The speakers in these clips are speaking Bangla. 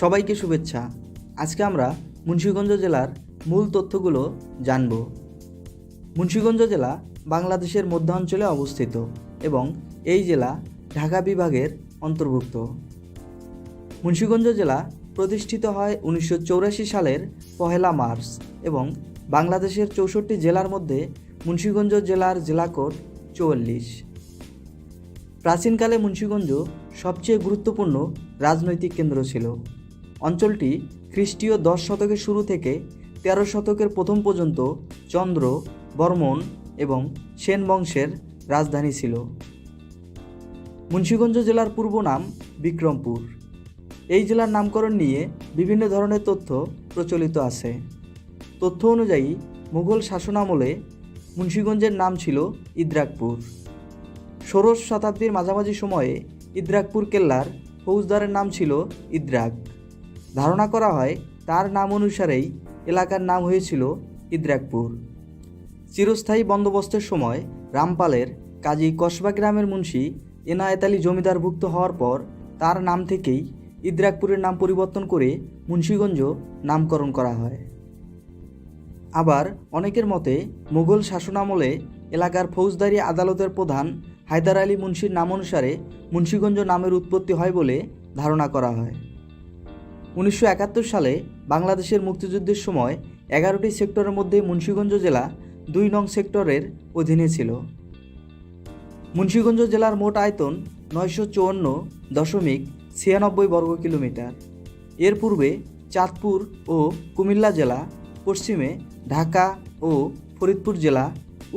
সবাইকে শুভেচ্ছা। আজকে আমরা মুন্সিগঞ্জ জেলার মূল তথ্যগুলো জানব। মুন্সিগঞ্জ জেলা বাংলাদেশের মধ্যাঞ্চলে অবস্থিত এবং এই জেলা ঢাকা বিভাগের অন্তর্ভুক্ত। মুন্সিগঞ্জ জেলা প্রতিষ্ঠিত হয় উনিশশো সালের পহেলা মার্চ এবং বাংলাদেশের চৌষট্টি জেলার মধ্যে মুন্সিগঞ্জ জেলার জেলা কোড চুয়াল্লিশ। প্রাচীনকালে মুন্সিগঞ্জ সবচেয়ে গুরুত্বপূর্ণ রাজনৈতিক কেন্দ্র ছিল। অঞ্চলটি খ্রিস্টীয় দশ শতকের শুরু থেকে তেরো শতকের প্রথম পর্যন্ত চন্দ্র, বর্মন এবং সেন বংশের রাজধানী ছিল। মুন্সীগঞ্জ জেলার পূর্ব নাম বিক্রমপুর। এই জেলার নামকরণ নিয়ে বিভিন্ন ধরনের তথ্য প্রচলিত আছে। তথ্য অনুযায়ী মুঘল শাসনামলে মুন্সিগঞ্জের নাম ছিল ইদ্রাকপুর। ষোড়শ শতাব্দীর মাঝামাঝি সময়ে ইদ্রাকপুর কেল্লার ফৌজদারের নাম ছিল ইদ্রাক। ধারণা করা হয় তার নাম অনুসারেই এলাকার নাম হয়েছিল ইদ্রাকপুর। চিরস্থায়ী বন্দোবস্তের সময় রামপালের কাজী কসবা গ্রামের মুন্সি এনায়েত আলী জমিদারভুক্ত হওয়ার পর তার নাম থেকেই ইদ্রাকপুরের নাম পরিবর্তন করে মুন্সিগঞ্জ নামকরণ করা হয়। আবার অনেকের মতে মুঘল শাসনামলে এলাকার ফৌজদারি আদালতের প্রধান হায়দার আলী মুন্সির নাম অনুসারে মুন্সিগঞ্জ নামের উৎপত্তি হয় বলে ধারণা করা হয়। উনিশশো একাত্তর সালে বাংলাদেশের মুক্তিযুদ্ধের সময় এগারোটি সেক্টরের মধ্যে মুন্সিগঞ্জ জেলা দুই নং সেক্টরের অধীনে ছিল। মুন্সীগঞ্জ জেলার মোট আয়তন নয়শো চুয়ান্ন দশমিক ছিয়ানব্বই বর্গ কিলোমিটার। এর পূর্বে চাঁদপুর ও কুমিল্লা জেলা, পশ্চিমে ঢাকা ও ফরিদপুর জেলা,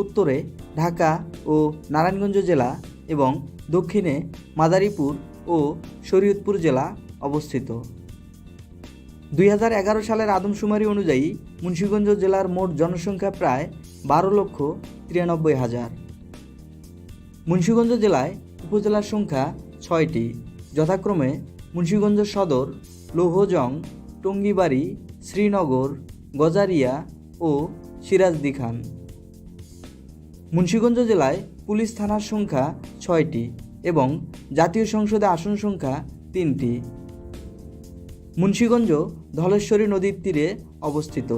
উত্তরে ঢাকা ও নারায়ণগঞ্জ জেলা এবং দক্ষিণে মাদারীপুর ও শরীয়তপুর জেলা অবস্থিত। দুই হাজার এগারো সালের আদমশুমারি অনুযায়ী মুন্সিগঞ্জ জেলার মোট জনসংখ্যা প্রায় বারো লক্ষ তিরানব্বই হাজার। মুন্সীগঞ্জ জেলায় উপজেলার সংখ্যা ছয়টি। যথাক্রমে মুন্সীগঞ্জ সদর, লৌহজং, টঙ্গিবাড়ি, শ্রীনগর, গজারিয়া ও সিরাজদি খান। মুন্সিগঞ্জ জেলায় পুলিশ থানার সংখ্যা ছয়টি এবং জাতীয় সংসদে আসন সংখ্যা তিনটি। মুন্সিগঞ্জ ধলেশ্বরী নদীর তীরে অবস্থিত।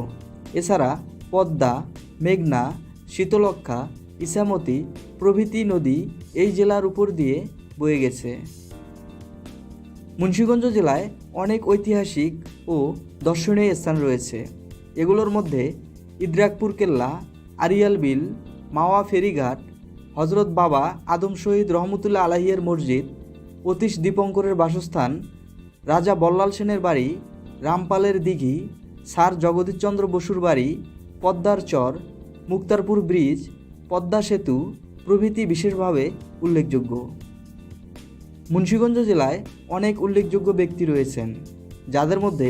এছাড়া পদ্মা, মেঘনা শীতলক্ষা ইসামতি প্রভৃতি নদী এই জেলার উপর দিয়ে বয়ে গেছে। মুন্সীগঞ্জ জেলায় অনেক ঐতিহাসিক ও দর্শনীয় স্থান রয়েছে। এগুলোর মধ্যে ইদ্রাকপুর কেল্লা, আরিয়াল বিল, মাওয়া ফেরিঘাট হজরত বাবা আদম শহীদ রহমতুল্লাহ আলাহিয়ের মসজিদ অতীশ দীপঙ্করের বাসস্থান রাজা বল্লাল সেনের বাড়ি, রামপালের দিঘি, স্যার জগদীশচন্দ্র বসুর বাড়ি, পদ্মার চর, মুক্তারপুর ব্রিজ, পদ্মা সেতু প্রভৃতি বিশেষভাবে উল্লেখযোগ্য। মুন্সীগঞ্জ জেলায় অনেক উল্লেখযোগ্য ব্যক্তি রয়েছেন, যাদের মধ্যে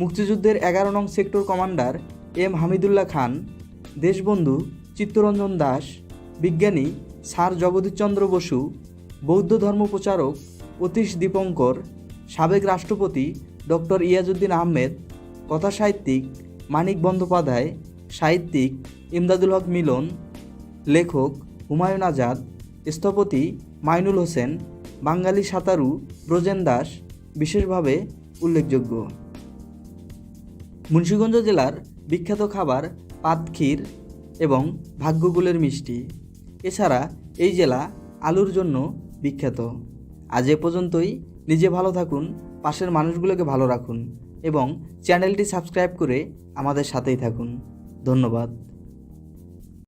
মুক্তিযুদ্ধের এগারো নং sector commander M Hamidullah Khan, Deshbandhu Chittaranjan Das, বিজ্ঞানী স্যার জগদীশচন্দ্র বসু, বৌদ্ধ ধর্ম প্রচারক অতীশ দীপঙ্কর সাবেক রাষ্ট্রপতি ডক্টর ইয়াজউদ্দিন আহমেদ, কথাসাহিত্যিক মানিক বন্দ্যোপাধ্যায়, সাহিত্যিক ইমদাদুল হক মিলন, লেখক হুমায়ুন আজাদ, স্থপতি মাইনুল হোসেন, বাঙালি সাঁতারু ব্রজেন দাস বিশেষভাবে উল্লেখযোগ্য। মুন্সীগঞ্জ জেলার বিখ্যাত খাবার পাতক্ষীর এবং ভাগ্যগুলের মিষ্টি। এছাড়া এই জেলা আলুর জন্য বিখ্যাত। আজ এ পর্যন্তই। নিজে ভালো থাকুন, পাশের মানুষগুলোকে ভালো রাখুন এবং চ্যানেলটি সাবস্ক্রাইব করে আমাদের সাথেই থাকুন। ধন্যবাদ।